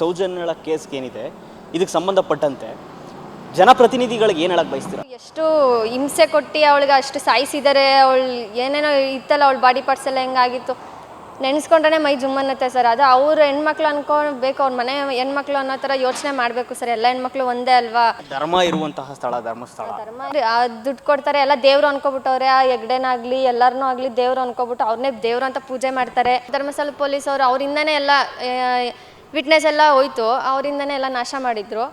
ಸೌಜನ್ಯಳ case ಏನಿದೆ ಇದಕ್ಕೆ ಸಂಬಂಧಪಟ್ಟಂತೆ ಜನಪ್ರತಿನಿಧಿಗಳಿಗೆ ಏನು ಹೇಳಕ್ ಬಯಸ್ತೀರಾ? ಎಷ್ಟು ಹಿಂಸೆ ಕೊಟ್ಟು ಅವಳಿಗೆ ಅಷ್ಟು ಸಾಯಿಸಿದರೆ ಅವಳು ಏನೇನೋ ಇತ್ತಲ್ಲ ಅವಳ ಬಾಡಿ ಪಾರ್ಟ್ಸ್ ಎಲ್ಲ ಹೆಂಗಾಗಿತ್ತು. ನೆನೆಸ್ಕೊಂಡ್ರೆ ಮೈ ಜುಮ್ ಅನ್ನತ್ತೆ ಸರ್. ಅದು ಅವ್ರ ಹೆಣ್ಮಕ್ಳು ಅನ್ಕೊಬೇಕು ಅವ್ರ ಮನೆ ಹೆಣ್ಮಕ್ಳು ಅನ್ನೋ ತರ ಯೋಚನೆ ಮಾಡಬೇಕು ಸರ್. ಎಲ್ಲ ಹೆಣ್ಮಕ್ಳು ಒಂದೇ ಅಲ್ವಾ? ಧರ್ಮ ಇರುವಂತಹ ಸ್ಥಳ ಧರ್ಮಸ್ಥಳ. ಧರ್ಮ ದುಡ್ಡು ಕೊಡ್ತಾರೆ ಎಲ್ಲ ದೇವ್ರು ಅನ್ಕೋಬಿಟ್ಟವ್ರೆ. ಆ ಹೆಗ್ಡೆನಾಗ್ಲಿ ಎಲ್ಲರನ್ನೂ ಆಗಲಿ ದೇವ್ರು ಅನ್ಕೋಬಿಟ್ಟು ಅವ್ರನ್ನೇ ದೇವ್ರು ಅಂತ ಪೂಜೆ ಮಾಡ್ತಾರೆ. ಧರ್ಮಸ್ಥಳ ಪೊಲೀಸ್ ಅವರು ಅವರಿಂದನೇ ಎಲ್ಲ ವಿಟ್ನೆಸ್ ಎಲ್ಲ ಹೋಯ್ತು ಅವರಿಂದನೇ ಎಲ್ಲ ನಾಶ ಮಾಡಿದ್ರು.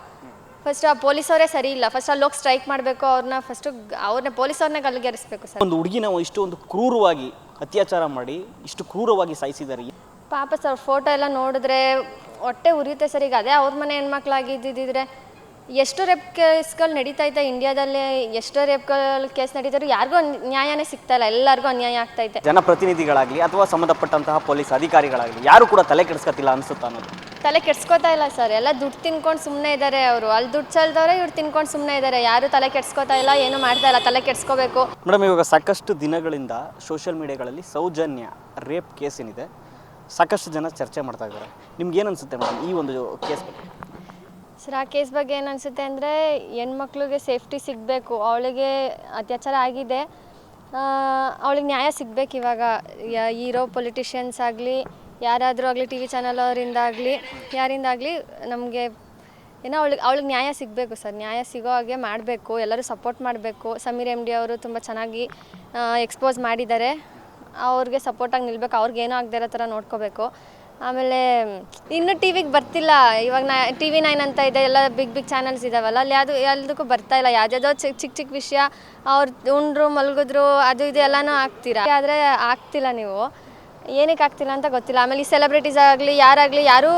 ಫಸ್ಟ್ ಆ ಪೊಲೀಸ್ ಅವರೇ ಸರಿ ಇಲ್ಲ. ಫಸ್ಟ್ ಅಲ್ಲಿ ಹೋಗಿ ಸ್ಟ್ರೈಕ್ ಮಾಡಬೇಕು ಅವ್ರನ್ನ ಫಸ್ಟ್ ಅವ್ರನ್ನ ಪೊಲೀಸವ್ರನ್ನ ಗಲ್ಗೆರಿಸ್ಬೇಕು ಸರ್. ಒಂದು ಹುಡುಗಿನ ಇಷ್ಟು ಒಂದು ಕ್ರೂರವಾಗಿ ಅತ್ಯಾಚಾರ ಮಾಡಿ ಇಷ್ಟು ಕ್ರೂರವಾಗಿ ಸಾಯಿಸಿದ್ದಾರೆ. ಪಾಪ ಸರ್ ಫೋಟೋ ಎಲ್ಲ ನೋಡಿದ್ರೆ ಹೊಟ್ಟೆ ಉರಿಯುತ್ತೆ ಸರ್. ಈಗ ಅದೇ ಅವ್ರ ಮನೆ ಹೆಣ್ಮಕ್ಳಾಗಿದ್ದಿದ್ರೆ ಎಷ್ಟು ರೇಪ್ ಕೇಸ್ಗಳು ನಡೀತಾ ಇದೆ ಇಂಡಿಯಾದಲ್ಲಿ ಎಷ್ಟೋ ರೇಪ್ಗಳು ಕೇಸ್ ನಡೀತಾರೆ ಯಾರಿಗೂ ನ್ಯಾಯನೇ ಸಿಗ್ತಾ ಇಲ್ಲ. ಎಲ್ಲರಿಗೂ ಅನ್ಯಾಯ ಆಗ್ತಾ ಇದೆ. ಜನಪ್ರತಿನಿಧಿಗಳಾಗಲಿ ಅಥವಾ ಸಂಬಂಧಪಟ್ಟಂತಹ ಪೊಲೀಸ್ ಅಧಿಕಾರಿಗಳಾಗಲಿ ಯಾರು ಕೂಡ ತಲೆ ಕೆಡಿಸ್ಕೊತಿಲ್ಲ ಅನ್ಸುತ್ತಾ ಅನ್ನೋದು. ತಲೆ ಕೆಡ್ಸ್ಕೊತಾ ಇಲ್ಲ ಸರ್. ಎಲ್ಲ ದುಡ್ಡು ತಿನ್ಕೊಂಡು ಸುಮ್ಮನೆ ಇದ್ದಾರೆ ಅವರು. ಅಲ್ಲಿ ದುಡ್ಡು ಚೆಲ್ದವ್ರೆ ಇವ್ರು ತಿನ್ಕೊಂಡು ಸುಮ್ಮನೆ ಇದ್ದಾರೆ ಯಾರು ತಲೆ ಕೆಡ್ಸ್ಕೊತಾ ಇಲ್ಲ ಏನು ಮಾಡ್ತಾ ಇಲ್ಲ ತಲೆ ಕೆಡ್ಸ್ಕೋಬೇಕು. ಮೇಡಮ್ ಇವಾಗ ಸಾಕಷ್ಟು ದಿನಗಳಿಂದ ಸೋಷಿಯಲ್ ಮೀಡಿಯಾಗಳಲ್ಲಿ ಸೌಜನ್ಯ ರೇಪ್ ಕೇಸ್ ಏನಿದೆ. ಸಾಕಷ್ಟು ಜನ ಚರ್ಚೆ ಮಾಡ್ತಾ ಇದ್ದಾರೆ. ನಿಮ್ಗೆ ಏನು ಅನ್ಸುತ್ತೆ ಮೇಡಮ್ ಈ ಒಂದು ಕೇಸ್ ಬಗ್ಗೆ? ಸರ್ ಆ ಕೇಸ್ ಬಗ್ಗೆ ಏನು ಅನಿಸುತ್ತೆ ಅಂದರೆ ಹೆಣ್ಮಕ್ಳಿಗೆ ಸೇಫ್ಟಿ ಸಿಗಬೇಕು. ಅವಳಿಗೆ ಅತ್ಯಾಚಾರ ಆಗಿದೆ. ಅವಳಿಗೆ ನ್ಯಾಯ ಸಿಗಬೇಕು ಇವಾಗ. ಯ- ಪೊಲಿಟಿಷಿಯನ್ಸ್ ಆಗಲಿ ಯಾರಾದರೂ ಆಗಲಿ ಟಿ ವಿ ಚಾನಲ್ ಅವರಿಂದಾಗಲಿ ಯಾರಿಂದಾಗಲಿ ನಮಗೆ ಏನೋ ಅವಳಿಗೆ ಅವಳಿಗೆ ನ್ಯಾಯ ಸಿಗಬೇಕು ಸರ್. ನ್ಯಾಯ ಸಿಗೋ ಹಾಗೆ ಮಾಡಬೇಕು. ಎಲ್ಲರೂ ಸಪೋರ್ಟ್ ಮಾಡಬೇಕು. ಸಮೀರ್ ಎಂ ಡಿ ಅವರು ತುಂಬ ಚೆನ್ನಾಗಿ ಎಕ್ಸ್ಪೋಸ್ ಮಾಡಿದ್ದಾರೆ. ಅವ್ರಿಗೆ ಸಪೋರ್ಟಾಗಿ ನಿಲ್ಬೇಕು. ಅವ್ರಿಗೆ ಏನೋ ಆಗದೆ ಇರೋ ಥರ ನೋಡ್ಕೋಬೇಕು. ಆಮೇಲೆ, ಇನ್ನೂ ಟಿ ವಿಗೆ ಬರ್ತಿಲ್ಲ. ಇವಾಗ ನಾ, ಟಿ ವಿ ನೈನ್ ಅಂತ ಇದೆ. ಎಲ್ಲ ಬಿಗ್ ಬಿಗ್ ಚಾನಲ್ಸ್ ಇದಾವಲ್ಲ. ಅಲ್ಲಿ ಯಾವುದು ಎಲ್ಲದಕ್ಕೂ ಬರ್ತಾ ಇಲ್ಲ. ಯಾವುದ್ಯಾವುದೋ ಚಿಕ್ಕ ಚಿಕ್ಕ ಚಿಕ್ಕ ವಿಷಯ ಅವ್ರು ಉಂಡ್ರು, ಮಲಗಿದ್ರು, ಅದು ಇದು ಎಲ್ಲನೂ ಆಗ್ತೀರಾ ಆದರೆ ಆಗ್ತಿಲ್ಲ ನೀವು. ಏನಕ್ಕೆ ಆಗ್ತಿಲ್ಲ ಅಂತ ಗೊತ್ತಿಲ್ಲ. ಆಮೇಲೆ ಈ ಸೆಲೆಬ್ರಿಟೀಸ್ ಆಗಲಿ ಯಾರಾಗಲಿ ಯಾರೂ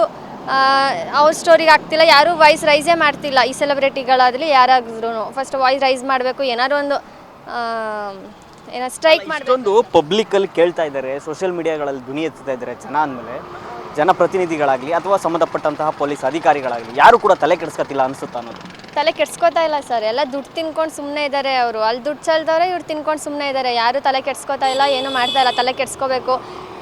ಅವ್ರ ಸ್ಟೋರಿಗೆ ಆಗ್ತಿಲ್ಲ. ಯಾರೂ ವಾಯ್ಸ್ ರೈಸೇ ಮಾಡ್ತಿಲ್ಲ ಈ ಸೆಲೆಬ್ರಿಟಿಗಳಾಗಲಿ ಯಾರಾದ್ರೂ ಫಸ್ಟ್ ವಾಯ್ಸ್ ರೈಸ್ ಮಾಡಬೇಕು ಏನಾದ್ರು ಒಂದು ಏನೋ ಸ್ಟ್ರೈಕ್ ಮಾಡಬೇಕು. ಪಬ್ಲಿಕ್ ಅಲ್ಲಿ ಕೇಳ್ತಾ ಇದ್ದಾರೆ ಸೋಷಿಯಲ್ ಮೀಡಿಯಾಗಳಲ್ಲಿ ಧ್ವನಿ ಎತ್ತುತ್ತಾ ಇದ್ದಾರೆ ಜನ ಅಂದಮೇಲೆ. ಜನಪ್ರತಿನಿಧಿಗಳಾಗಲಿ ಅಥವಾ ಸಂಬಂಧಪಟ್ಟಂತಹ ಪೊಲೀಸ್ ಅಧಿಕಾರಿಗಳಾಗಲಿ ಯಾರು ಕೂಡ ತಲೆ ಕೆಡಿಸ್ಕೊತಿಲ್ಲ ಅನ್ಸುತ್ತೆ ಅನ್ನೋದು? ತಲೆ ಕೆಡ್ಸ್ಕೊತಾ ಇಲ್ಲ ಸರ್. ಎಲ್ಲ ದುಡ್ಡು ತಿನ್ಕೊಂಡು ಸುಮ್ಮನೆ ಇದ್ದಾರೆ ಅವರು. ಅಲ್ಲಿ ದುಡ್ಡು ಚೆಲ್ದವ್ರೆ ಇವ್ರು ತಿನ್ಕೊಂಡು ಸುಮ್ಮನೆ ಇದ್ದಾರೆ. ಯಾರು ತಲೆ ಕೆಡ್ಸ್ಕೊತಾ ಇಲ್ಲ ಏನು ಮಾಡ್ತಾ ಇಲ್ಲ. ತಲೆ ಕೆಡ್ಸ್ಕೋಬೇಕು.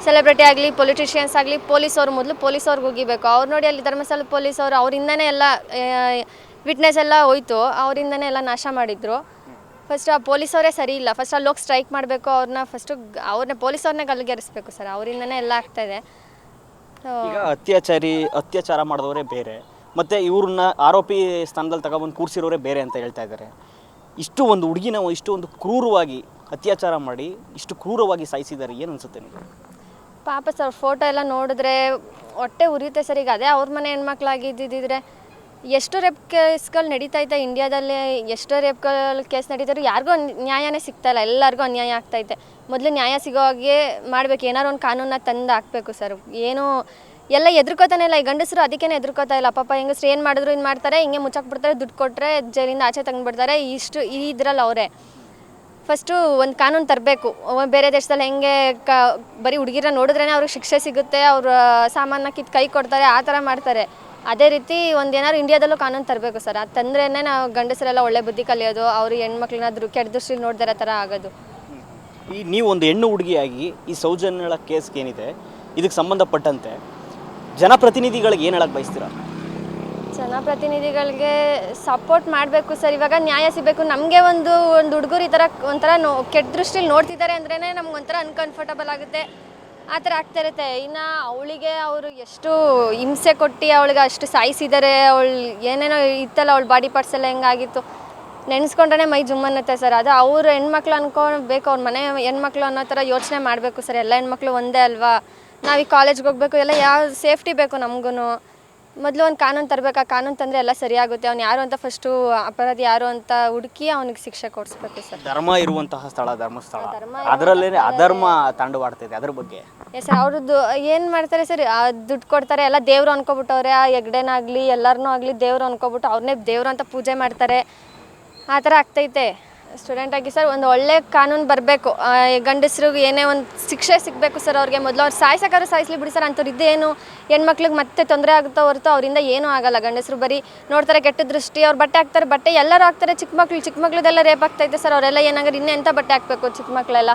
ಸೆಲೆಬ್ರಿಟಿ ಆಗಲಿ ಪೊಲಿಟಿಷಿಯನ್ಸ್ ಆಗಲಿ ಪೊಲೀಸ್ ಅವ್ರು ಮೊದಲು ಪೊಲೀಸ್ ಅವ್ರಿಗೆ ಹೋಗಿಬೇಕು. ಅವ್ರು ನೋಡಿ ಅಲ್ಲಿ ಧರ್ಮಸ್ಥಳ ಪೊಲೀಸ್ ಅವರು ಅವರಿಂದನೇ ಎಲ್ಲ ವಿಟ್ನೆಸ್ ಎಲ್ಲ ಹೋಯ್ತು. ಅವರಿಂದನೇ ಎಲ್ಲ ನಾಶ ಮಾಡಿದ್ರು. ಫಸ್ಟ್ ಆ ಪೊಲೀಸವರೇ ಸರಿ ಇಲ್ಲ. ಫಸ್ಟ್ ಅಲ್ಲಿ ಹೋಗಿ ಸ್ಟ್ರೈಕ್ ಮಾಡಬೇಕು ಅವ್ರನ್ನ ಫಸ್ಟು ಅವ್ರನ್ನ ಪೊಲೀಸವ್ರನ್ನೇ ಗಲ್ಗೆರಿಸ್ಬೇಕು ಸರ್. ಅವರಿಂದನೇ ಎಲ್ಲ ಆಗ್ತಾ ಇದೆ. ಅತ್ಯಾಚಾರಿ, ಅತ್ಯಾಚಾರ ಮಾಡಿದವರೇ ಬೇರೆ. ಮತ್ತೆ ಇವ್ರನ್ನ ಆರೋಪಿ ಸ್ಥಾನದಲ್ಲಿ ತಗೊಬಂದು ಕೂರಿಸಿರೋರೇ ಬೇರೆ ಅಂತ ಹೇಳ್ತಾ ಇದ್ದಾರೆ. ಇಷ್ಟು ಒಂದು ಹುಡುಗಿನ, ಇಷ್ಟು ಒಂದು ಕ್ರೂರವಾಗಿ ಅತ್ಯಾಚಾರ ಮಾಡಿ, ಇಷ್ಟು ಕ್ರೂರವಾಗಿ ಸಾಯಿಸಿದ್ದಾರೆ. ಏನು ಅನ್ಸುತ್ತೆ ನಿಮಗೆ? ಪಾಪ ಸರ್ ಫೋಟೋ ಎಲ್ಲ ನೋಡಿದ್ರೆ ಹೊಟ್ಟೆ ಉರಿಯುತ್ತೆ ಸರ್. ಈಗ ಅದೇ ಅವ್ರ ಮನೆ ಹೆಣ್ಮಕ್ಳಾಗಿದ್ದಿದ್ರೆ ಎಷ್ಟು ರೇಪ್ ಕೇಸ್ಗಳು ನಡೀತಾ ಇದೆ ಇಂಡಿಯಾದಲ್ಲಿ ಎಷ್ಟೋ ರೇಪ್ಗಳು ಕೇಸ್ ನಡೀತಾರೆ ಯಾರಿಗೂ ನ್ಯಾಯನೇ ಇಲ್ಲ. ಎಲ್ಲರಿಗೂ ಅನ್ಯಾಯ ಆಗ್ತೈತೆ ಮೊದಲು ನ್ಯಾಯ ಸಿಗೋ ಹಾಗೆ ಮಾಡ್ಬೇಕು. ಏನಾರು ಒಂದು ಕಾನೂನನ್ನ ತಂದು ಹಾಕ್ಬೇಕು ಸರ್. ಏನು, ಎಲ್ಲ ಎದುರ್ಕೋತಾನೆ ಇಲ್ಲ. ಈ ಗಂಡಸರು ಅದಕ್ಕೇನೆ ಎದುರ್ಕೋತಾ ಇಲ್ಲ. ಪಾಪ ಹೆಂಗಸ್ರು ಏನು ಮಾಡಿದ್ರು ಇನ್ನು ಮಾಡ್ತಾರೆ, ಹಿಂಗೆ ಮುಚ್ಚಾಕ್ಬಿಡ್ತಾರೆ ದುಡ್ಡು ಕೊಟ್ಟರೆ ಜೈಲಿಂದ ಆಚೆ ತಂದುಬಿಡ್ತಾರೆ. ಇಷ್ಟು ಇದ್ರಲ್ಲಿ ಅವರೇ. ಫಸ್ಟು ಒಂದು ಕಾನೂನು ತರಬೇಕು. ಬೇರೆ ದೇಶದಲ್ಲಿ ಹೆಂಗೆ ಕ, ಬರೀ ಹುಡುಗಿರ ನೋಡಿದ್ರೇ ಅವ್ರಿಗೆ ಶಿಕ್ಷೆ ಸಿಗುತ್ತೆ, ಅವ್ರ ಸಾಮಾನ ಕಿತ್ತು ಕೈ ಕೊಡ್ತಾರೆ, ಆ ಥರ ಮಾಡ್ತಾರೆ. ಅದೇ ರೀತಿ ಒಂದು ಏನಾದ್ರು ಇಂಡಿಯಾದಲ್ಲೂ ಕಾನೂನು ತರಬೇಕು ಸರ್. ಅದು ತಂದ್ರೇ ನಾವು ಗಂಡಸರೆಲ್ಲ ಒಳ್ಳೆ ಬುದ್ಧಿ ಕಲಿಯೋದು, ಅವ್ರ ಹೆಣ್ಮಕ್ಳನ್ನ ದ್ರು ಕೆಟ್ಟ ದೃಷ್ಟಿಲಿ ಥರ ಆಗೋದು. ಈ ನೀವು ಒಂದು ಹೆಣ್ಣು ಹುಡುಗಿಯಾಗಿ ಈ ಸೌಜನ್ಯಳ ಕೇಸ್ಗೆ ಏನಿದೆ ಇದಕ್ಕೆ ಸಂಬಂಧಪಟ್ಟಂತೆ ಜನಪ್ರತಿನಿಧಿಗಳಿಗೆ ಏನು ಹೇಳಕ್ಕೆ ಬಯಸ್ತೀರಾ? ಜನಪ್ರತಿನಿಧಿಗಳಿಗೆ ಸಪೋರ್ಟ್ ಮಾಡಬೇಕು ಸರ್. ಇವಾಗ ನ್ಯಾಯ ಸಿಗಬೇಕು. ನಮಗೆ ಒಂದು ಒಂದು ಹುಡುಗರು ಈ ಥರ ಒಂಥರ ನೋ, ಕೆಟ್ಟ ದೃಷ್ಟಿಲಿ ನೋಡ್ತಿದ್ದಾರೆ ಅಂದ್ರೇ ನಮ್ಗೆ ಒಂಥರ ಅನ್ಕಂಫರ್ಟಬಲ್ ಆಗುತ್ತೆ. ಆ ಥರ ಆಗ್ತಾ ಇರುತ್ತೆ. ಇನ್ನು ಅವಳಿಗೆ ಅವರು ಎಷ್ಟು ಹಿಂಸೆ ಕೊಟ್ಟು ಅವಳಿಗೆ ಅಷ್ಟು ಸಾಯಿಸಿದ್ದಾರೆ ಅವಳು ಏನೇನೋ ಇತ್ತಲ್ಲ ಅವಳ ಬಾಡಿ ಪಾರ್ಟ್ಸ್ ಎಲ್ಲ ಹೆಂಗಾಗಿತ್ತು. ನೆನೆಸ್ಕೊಂಡ್ರೆ ಮೈ ಜುಮ್ ಅನ್ನತ್ತೆ ಸರ್. ಅದು ಅವ್ರ ಹೆಣ್ಮಕ್ಳು ಅನ್ಕೋಬೇಕು ಅವ್ರ ಮನೆ ಹೆಣ್ಮಕ್ಳು ಅನ್ನೋ ಥರ ಯೋಚನೆ ಮಾಡಬೇಕು ಸರ್. ಎಲ್ಲ ಹೆಣ್ಮಕ್ಳು ಒಂದೇ ಅಲ್ವಾ? ನಾವು ಈ ಕಾಲೇಜ್ಗೆ ಹೋಗ್ಬೇಕು. ಎಲ್ಲ ಯಾವ ಸೇಫ್ಟಿ ಬೇಕು ನಮಗೂ ಮೊದಲು ಒಂದು ಕಾನೂನು ತರಬೇಕು ಆ ಕಾನೂನು ತಂದರೆ ಎಲ್ಲ ಸರಿಯಾಗುತ್ತೆ. ಅವ್ನು ಯಾರು ಅಂತ ಫಸ್ಟು ಅಪರಾಧಿ ಯಾರು ಅಂತ ಹುಡುಕಿ ಅವನಿಗೆ ಶಿಕ್ಷೆ ಕೊಡಿಸ್ಬೇಕು ಸರ್. ಧರ್ಮ ಇರುವಂತಹ ಸ್ಥಳ ಧರ್ಮಸ್ಥಳ. ಧರ್ಮ ಅದರಲ್ಲೇ ಅಧರ್ಮ ತಾಂಡವಾಡ್ತಿದೆ ಅದ್ರ ಬಗ್ಗೆ. ಎಸ್ ಸರ್ ಅವ್ರದ್ದು ಏನು ಮಾಡ್ತಾರೆ ಸರ್ ದುಡ್ಡು ಕೊಡ್ತಾರೆ ಎಲ್ಲ ದೇವ್ರು ಅನ್ಕೊಬಿಟ್ಟವ್ರೆ ಆ ಹೆಗ್ಡೆನಾಗಲಿ ಎಲ್ಲರನ್ನೂ ಆಗಲಿ ದೇವ್ರು ಅನ್ಕೊಬಿಟ್ಟು ಅವ್ರನ್ನೇ ದೇವ್ರು ಅಂತ ಪೂಜೆ ಮಾಡ್ತಾರೆ. ಆ ಥರ ಆಗ್ತೈತೆ. ಸ್ಟೂಡೆಂಟ್ ಆಗಿ ಸರ್ ಒಂದು ಒಳ್ಳೆ ಕಾನೂನು ಬರಬೇಕು. ಗಂಡಸ್ರಿಗೆ ಏನೇ ಒಂದು ಶಿಕ್ಷೆ ಸಿಗಬೇಕು ಸರ್ ಅವ್ರಿಗೆ, ಮೊದಲು ಅವ್ರು ಸಾಯ್ಸಕ್ಕಾದ್ರೂ ಸಾಯಿಸ್ಲಿ ಬಿಡಿ ಸರ್, ಅಂಥವ್ರು ಇದೇನು ಹೆಣ್ಮಕ್ಳಿಗೆ ಮತ್ತೆ ತೊಂದರೆ ಆಗುತ್ತೋ ಹೊರತು ಅವರಿಂದ ಏನೂ ಆಗಲ್ಲ. ಗಂಡಸರು ಬರೀ ನೋಡ್ತಾರೆ ಕೆಟ್ಟ ದೃಷ್ಟಿ, ಅವ್ರು ಬಟ್ಟೆ ಹಾಕ್ತಾರೆ, ಬಟ್ಟೆ ಎಲ್ಲರೂ ಹಾಕ್ತಾರೆ. ಚಿಕ್ಕ ಮಕ್ಳು ಚಿಕ್ಕ ಮಕ್ಳದೆಲ್ಲ ರೇಪ್ ಆಗ್ತೈತೆ ಸರ್, ಅವರೆಲ್ಲ ಏನಾಗ್ರೆ ಇನ್ನೂ ಎಂಥ ಬಟ್ಟೆ ಹಾಕ್ಬೇಕು ಚಿಕ್ಕ ಮಕ್ಕಳೆಲ್ಲ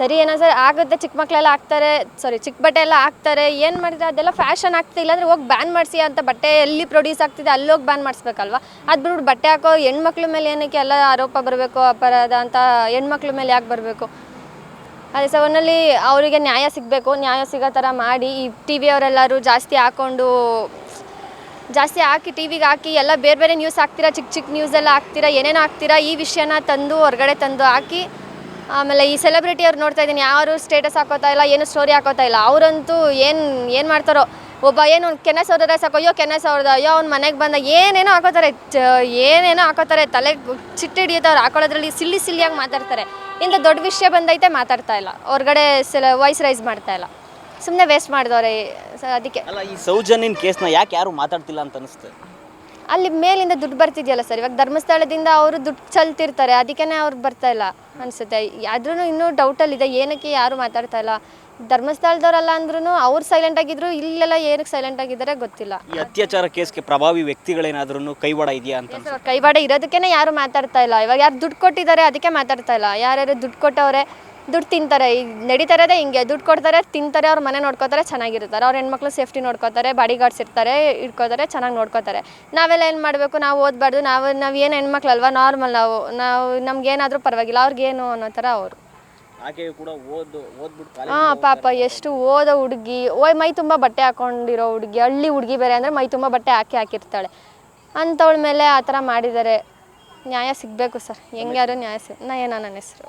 ಸರಿ ಏನೋ ಸರ್ ಆಗುತ್ತೆ, ಚಿಕ್ಕ ಮಕ್ಕಳೆಲ್ಲ ಹಾಕ್ತಾರೆ ಸಾರಿ ಚಿಕ್ಕ ಬಟ್ಟೆ ಎಲ್ಲ ಹಾಕ್ತಾರೆ, ಏನು ಮಾಡಿದ್ರೆ ಅದೆಲ್ಲ ಫ್ಯಾಷನ್ ಆಗ್ತಿಲ್ಲ ಇಲ್ಲಾಂದ್ರೆ ಹೋಗಿ ಬ್ಯಾನ್ ಮಾಡಿಸಿ ಅಂತ ಬಟ್ಟೆ ಎಲ್ಲಿ ಪ್ರೊಡ್ಯೂಸ್ ಆಗ್ತಿದೆ, ಅಲ್ಲಿ ಹೋಗಿ ಬ್ಯಾನ್ ಮಾಡಿಸ್ಬೇಕಲ್ವಾ? ಅದು ಬಿಟ್ಬಿಟ್ಟು ಬಟ್ಟೆ ಹಾಕೋ ಹೆಣ್ಮಕ್ಳ ಮೇಲೆ ಏನಕ್ಕೆ ಎಲ್ಲ ಆರೋಪ ಬರಬೇಕು, ಅಪರಾಧ ಅಂತ ಹೆಣ್ಮಕ್ಳ ಮೇಲೆ ಯಾಕೆ ಬರಬೇಕು? ಅದೇ ಸರ್ ಅವರಿಗೆ ನ್ಯಾಯ ಸಿಗಬೇಕು, ನ್ಯಾಯ ಸಿಗೋ ಥರ ಮಾಡಿ ಈ ಟಿ ವಿಯವರೆಲ್ಲರೂ ಜಾಸ್ತಿ ಹಾಕ್ಕೊಂಡು ಜಾಸ್ತಿ ಹಾಕಿ ಟಿ ವಿಗೆ ಹಾಕಿ ಎಲ್ಲ ಬೇರೆ ಬೇರೆ ನ್ಯೂಸ್ ಹಾಕ್ತೀರಾ, ಚಿಕ್ಕ ಚಿಕ್ಕ ನ್ಯೂಸ್ ಎಲ್ಲ ಹಾಕ್ತೀರಾ, ಏನೇನು ಹಾಕ್ತೀರಾ, ಈ ವಿಷಯನ ತಂದು ಹೊರಗಡೆ ತಂದು ಹಾಕಿ ಆಮೇಲೆ ಈ ಸೆಲೆಬ್ರಿಟಿ ಅವ್ರು ನೋಡ್ತಾ ಇದ್ದೀನಿ, ಯಾರು ಸ್ಟೇಟಸ್ ಹಾಕೋತಾ ಇಲ್ಲ, ಏನು ಸ್ಟೋರಿ ಹಾಕೋತಾ ಇಲ್ಲ, ಅವರಂತೂ ಏನು ಏನು ಮಾಡ್ತಾರೋ, ಒಬ್ಬ ಏನು ಕೆನೆ ಸೌರದ ಸಾಕು, ಅಯ್ಯೋ ಕೆನೆ ಸೌರದ, ಅಯ್ಯೋ ಅವ್ನು ಮನೆಗೆ ಬಂದ, ಏನೇನೋ ಹಾಕೋತಾರೆ ಏನೇನೋ ಹಾಕೋತಾರೆ, ತಲೆ ಚಿಟ್ಟಿ ಹಿಡಿಯುತ್ತವ್ರು, ಹಾಕೊಳ್ಳೋದ್ರಲ್ಲಿ ಸಿಲ್ಲಿ ಸಿಲ್ಲಿಯಾಗಿ ಮಾತಾಡ್ತಾರೆ. ಇಂಥ ದೊಡ್ಡ ವಿಷಯ ಬಂದೈತೆ, ಮಾತಾಡ್ತಾ ಇಲ್ಲ, ಹೊರಗಡೆ ಸೆಲ ವಾಯ್ಸ್ ರೈಸ್ ಮಾಡ್ತಾ ಇಲ್ಲ. ಸುಮ್ಮನೆ ವೇಸ್ಟ್ ಮಾಡಿದವ್ರೆ ಅದಕ್ಕೆ. ಅಲ್ಲ, ಈ ಸೌಜನ್ಯನ ಕೇಸ್ನ ಯಾಕೆ ಯಾರು ಮಾತಾಡ್ತಿಲ್ಲ ಅಂತ ಅನಿಸುತ್ತೆ? ಅಲ್ಲಿ ಮೇಲಿಂದ ದುಡ್ಡು ಬರ್ತಿದೆಯಲ್ಲ ಸರ್? ಇವಾಗ ಧರ್ಮಸ್ಥಳದಿಂದ ಅವರು ದುಡ್ಡು ಚಲ್ತಿರ್ತಾರೆ ಅದಕ್ಕೇ ಅವ್ರು ಬರ್ತಾ ಇಲ್ಲ ಅನ್ಸುತ್ತೆ. ಆದ್ರೂ ಇನ್ನೂ ಡೌಟಲ್ಲಿದೆ ಏನಕ್ಕೆ ಯಾರು ಮಾತಾಡ್ತಾ ಇಲ್ಲ? ಧರ್ಮಸ್ಥಳದವರಲ್ಲ ಅಂದ್ರೂ ಅವ್ರು ಸೈಲೆಂಟ್ ಆಗಿದ್ರು ಇಲ್ಲೆಲ್ಲ ಏನಕ್ಕೆ ಸೈಲೆಂಟ್ ಆಗಿದ್ದಾರೆ ಗೊತ್ತಿಲ್ಲ. ಈ ಅತ್ಯಾಚಾರ ಕೇಸ್ಗೆ ಪ್ರಭಾವಿ ವ್ಯಕ್ತಿಗಳೇನಾದ್ರೂ ಕೈವಾಡ ಇದೆಯಾ ಅಂತ ಕೈವಾಡ ಇರೋದಕ್ಕೇನೆ ಯಾರು ಮಾತಾಡ್ತಾ ಇಲ್ಲ. ಇವಾಗ ಯಾರು ದುಡ್ಡು ಕೊಟ್ಟಿದ್ದಾರೆ ಅದಕ್ಕೆ ಮಾತಾಡ್ತಾ ಇಲ್ಲ. ಯಾರ್ಯಾರು ದುಡ್ಡು ಕೊಟ್ಟವ್ರೆ ದುಡ್ಡು ತಿಂತಾರೆ. ಈಗ ನಡೀತಾ ಇರೋದೇ ಹಿಂಗೆ. ದುಡ್ಡು ಕೊಡ್ತಾರೆ ತಿಂತಾರೆ ಅವ್ರ ಮನೆ ನೋಡ್ಕೋತಾರೆ ಚೆನ್ನಾಗಿರ್ತಾರೆ. ಅವ್ರ ಹೆಣ್ಮಕ್ಳು ಸೇಫ್ಟಿ ನೋಡ್ಕೋತಾರೆ ಬಾಡಿ ಗಾರ್ಡ್ಸ್ ಇರ್ತಾರೆ ಇಟ್ಕೋತಾರೆ ಚೆನ್ನಾಗಿ ನೋಡ್ಕೋತಾರೆ. ನಾವೆಲ್ಲ ಏನು ಮಾಡಬೇಕು? ನಾವು ಓದಬಾರ್ದು. ನಾವು ನಾವು ಏನು ಹೆಣ್ಮಕ್ಳಲ್ವಾ? ನಾರ್ಮಲ್ ನಾವು. ನಾವು ನಮ್ಗೇನಾದರೂ ಪರವಾಗಿಲ್ಲ. ಅವ್ರಿಗೇನು ಅನ್ನೋ ಥರ ಅವರು. ಹಾಂ ಪಾಪ ಎಷ್ಟು ಓದೋ ಹುಡುಗಿ. ಓಯ್ ಮೈ ತುಂಬ ಬಟ್ಟೆ ಹಾಕೊಂಡಿರೋ ಹುಡುಗಿ. ಹಳ್ಳಿ ಹುಡುಗಿ ಬೇರೆ ಅಂದರೆ ಮೈ ತುಂಬ ಬಟ್ಟೆ ಹಾಕಿ ಹಾಕಿರ್ತಾಳೆ. ಅಂಥವಳ ಮೇಲೆ ಆ ಥರ ಮಾಡಿದ್ದಾರೆ ನ್ಯಾಯ ಸಿಗಬೇಕು ಸರ್. ಹೆಂಗ್ಯಾರು ನ್ಯಾಯ ಸಿಗ ನಾ ಏನ ನನ್ನ ಹೆಸರು.